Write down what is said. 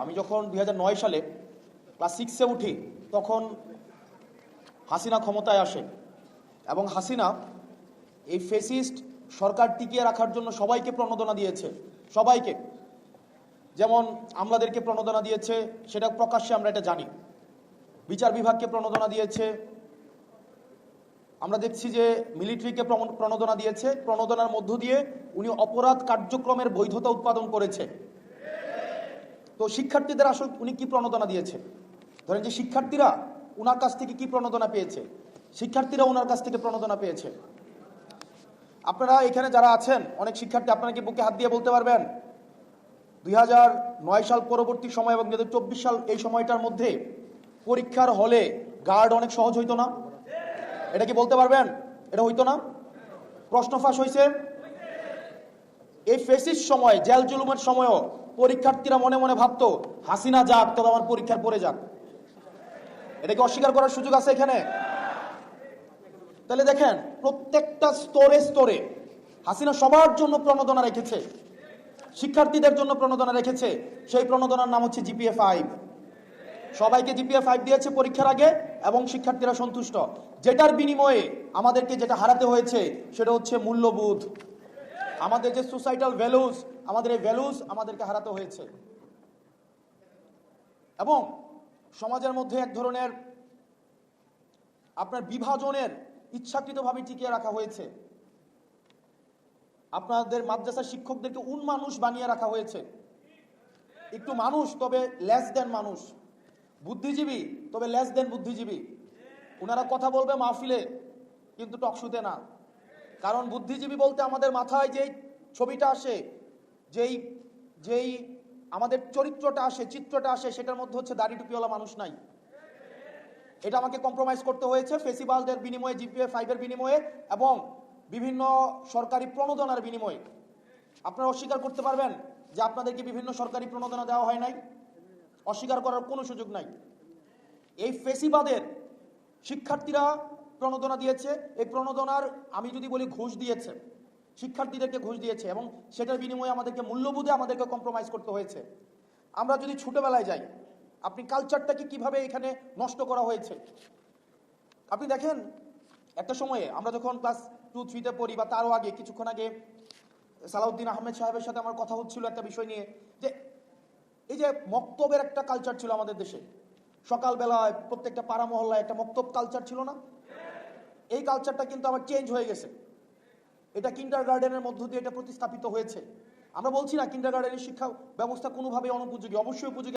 আমি যখন দুই হাজার নয় সালে ক্লাস সিক্সে উঠি, তখন হাসিনা ক্ষমতায় আসে এবং হাসিনা এই ফেসিস্ট সরকার টিকিয়ে রাখার জন্য সবাইকে প্রণোদনা দিয়েছে, সবাইকে। যেমন আমলাদেরকে প্রণোদনা দিয়েছে, সেটা প্রকাশ্যে আমরা এটা জানি। বিচার বিভাগকে প্রণোদনা দিয়েছে। আমরা দেখছি যে মিলিটারিকে প্রণ- প্রণোদনা দিয়েছে। প্রণোদনার মধ্য দিয়ে উনি অপরাধ কার্যক্রমের বৈধতা উৎপাদন করেছে। তো শিক্ষার্থীদের আসলে উনি কি প্রণোদনা দিয়েছে? ধরেন যে শিক্ষার্থীরা উনার কাছ থেকে কি প্রণোদনা পেয়েছে? শিক্ষার্থীরা ওনার কাছ থেকে প্রণোদনা পেয়েছে। আপনারা এখানে যারা আছেন, অনেক শিক্ষার্থী আপনারা কি বুকে হাত দিয়ে বলতে পারবেন? দুই সাল পরবর্তী সময় এবং দুই হাজার চব্বিশ সাল এই সময়টার মধ্যে পরীক্ষার হলে গার্ড অনেক সহজ হইতো না? এটা কি বলতে পারবেন? এটা হইতো না? প্রশ্ন ফাঁস হয়েছে এই ফেসিস সময়, জেল জুলুমের সময়ও পরীক্ষার্থীরা মনে মনে ভাবতো, হাসিনা যাক, তবে আমার পরীক্ষার পরে যাক। এটাকে অস্বীকার করার সুযোগ আছে এখানে? তাহলে দেখেন, প্রত্যেকটা স্তরে স্তরে হাসিনা সবার জন্য প্রণোদনা রেখেছে। শিক্ষার্থীদের জন্য প্রণোদনা রেখেছে। সেই প্রণোদনার নাম হচ্ছে জিপিএ ফাইভ। সবাইকে জিপিএ ফাইভ দিয়েছে পরীক্ষার আগে এবং শিক্ষার্থীরা সন্তুষ্ট। যেটার বিনিময়ে আমাদেরকে যেটা হারাতে হয়েছে, সেটা হচ্ছে মূল্যবোধ। আমাদের যে সোসাইটাল ভ্যালুস আমাদের এই ভ্যালুস আমাদেরকে হারাতে হয়েছে। এবং সমাজের মধ্যে এক ধরনের আপনার বিভাজনের ইচ্ছাকৃতভাবে টিকিয়ে রাখা হয়েছে। আপনাদের মাদ্রাসার শিক্ষকদেরকে উন মানুষ বানিয়ে রাখা হয়েছে। একটু মানুষ, তবে লেস দেন মানুষ। বুদ্ধিজীবী, তবে লেস দেন বুদ্ধিজীবী। ওনারা কথা বলবে মাহফিলে, কিন্তু টকশুতে না। কারণ বুদ্ধিজীবী বলতে আমাদের মাথায় যেই ছবিটা আসে, যেই যেই আমাদের চরিত্রটা আসে, চিত্রটা আসে, সেটার মধ্যে হচ্ছে দাড়ি টুপিওয়ালা মানুষ নাই। এটা আমাকে কম্প্রোমাইজ করতে হয়েছে ফেসিবালদের বিনিময়ে জিপিএ ফাইভের বিনিময়ে এবং বিভিন্ন সরকারি প্রণোদনার বিনিময়ে। আপনারা অস্বীকার করতে পারবেন যে আপনাদেরকে বিভিন্ন সরকারি প্রণোদনা দেওয়া হয় নাই। অস্বীকার করার কোনো সুযোগ নাই। এই ফেসিবাদের শিক্ষার্থীরা প্রণোদনা দিয়েছে। এই প্রণোদনার আমি যদি বলি ঘুষ দিয়েছে, শিক্ষার্থীদেরকে ঘুষ দিয়েছে এবং সেটার বিনিময়ে আমাদেরকে মূল্যবোধে আমাদেরকে কম্প্রোমাইজ করতে হয়েছে। আমরা যদি ছোটবেলায় যাই, আপনি কালচারটাকে কীভাবে এখানে নষ্ট করা হয়েছে? আপনি দেখেন, একটা সময়ে আমরা যখন ক্লাস টু থ্রিতে পড়ি বা তারও আগে, কিছুক্ষণ আগে সালাউদ্দিন আহমেদ সাহেবের সাথে আমার কথা হচ্ছিল একটা বিষয় নিয়ে, যে এই যে মক্তবের একটা কালচার ছিল আমাদের দেশে। সকালবেলায় প্রত্যেকটা পাড়া মহল্লায় একটা মক্তব কালচার ছিল না? এই কালচারটা কিন্তু আবার চেঞ্জ হয়ে গেছে। এটা কিন্ডার গার্ডেনের মধ্য দিয়ে এটা প্রতিস্থাপিত হয়েছে। আমরা বলছি না কিন্ডার গার্ডেনের শিক্ষা ব্যবস্থা কোনোভাবে অনুপযোগী, অবশ্যই উপযোগী